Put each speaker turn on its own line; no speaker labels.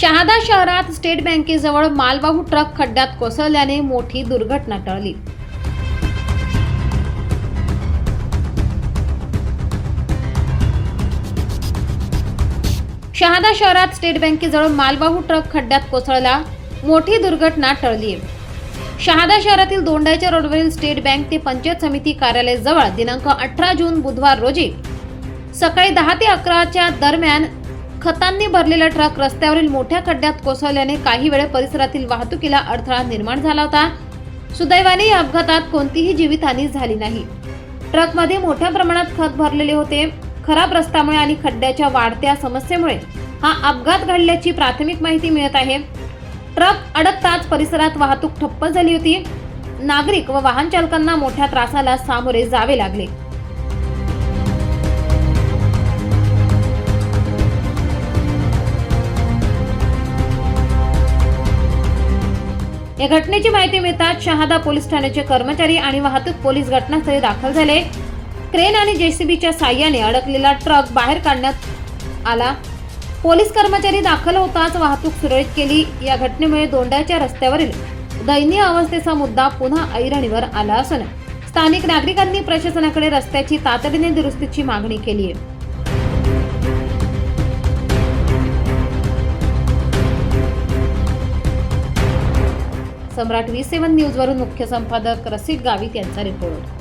शहादा शहरात स्टेट बँकेजवळ मालवाहू ट्रक खड्ड्यात कोसळल्याने मोठी दुर्घटना टळली. शहादा शहरात स्टेट बँकेजवळ मालवाहू ट्रक खड्ड्यात कोसळला मोठी दुर्घटना टळली शहादा शहरातील दोंडाच्या रोडवरील स्टेट बँक ते पंचायत समिती कार्यालय जवळ दिनांक अठरा जून बुधवार रोजी सकाळी दहा ते अकराच्या दरम्यान खतांनी भरलेला ट्रक रस्त्यावरील मोठ्या खड्ड्यात कोसळल्याने काही वेळ परिसरातील वाहतुकीला अडथळा निर्माण झाला होता. सुदैवाने या अपघातात कोणतीही जीवितहानी झाली नाही. ट्रकमध्ये मोठ्या प्रमाणात खत भरलेले होते. खराब रस्त्यामुळे आणि खड्ड्याच्या वाढत्या समस्येमुळे हा अपघात घडल्याची प्राथमिक माहिती मिळत आहे. ट्रक अडकताच परिसरात वाहतूक ठप्प झाली होती. नागरिक व वाहन चालकांना मोठ्या त्रासाला सामोरे जावे लागले. या घटनेची माहिती मिळताच शहादा पोलीस ठाण्याचे कर्मचारी आणि वाहतूक पोलीस घटनास्थळी दाखल झाले. क्रेन आणि जेसीबीच्या साह्याने अडकलेला ट्रक बाहेर काढण्यात आला. पोलीस कर्मचारी दाखल होताच वाहतूक सुरळीत केली. या घटनेमुळे दोंडाच्या रस्त्यावरील दयनीय अवस्थेचा मुद्दा पुन्हा ऐरणीवर आला असून स्थानिक नागरिकांनी प्रशासनाकडे रस्त्याची तातडीने दुरुस्तीची मागणी केली आहे. सम्राट व्ही सेवन न्यूजवरून मुख्य संपादक रसिक गावित यांचा रिपोर्ट.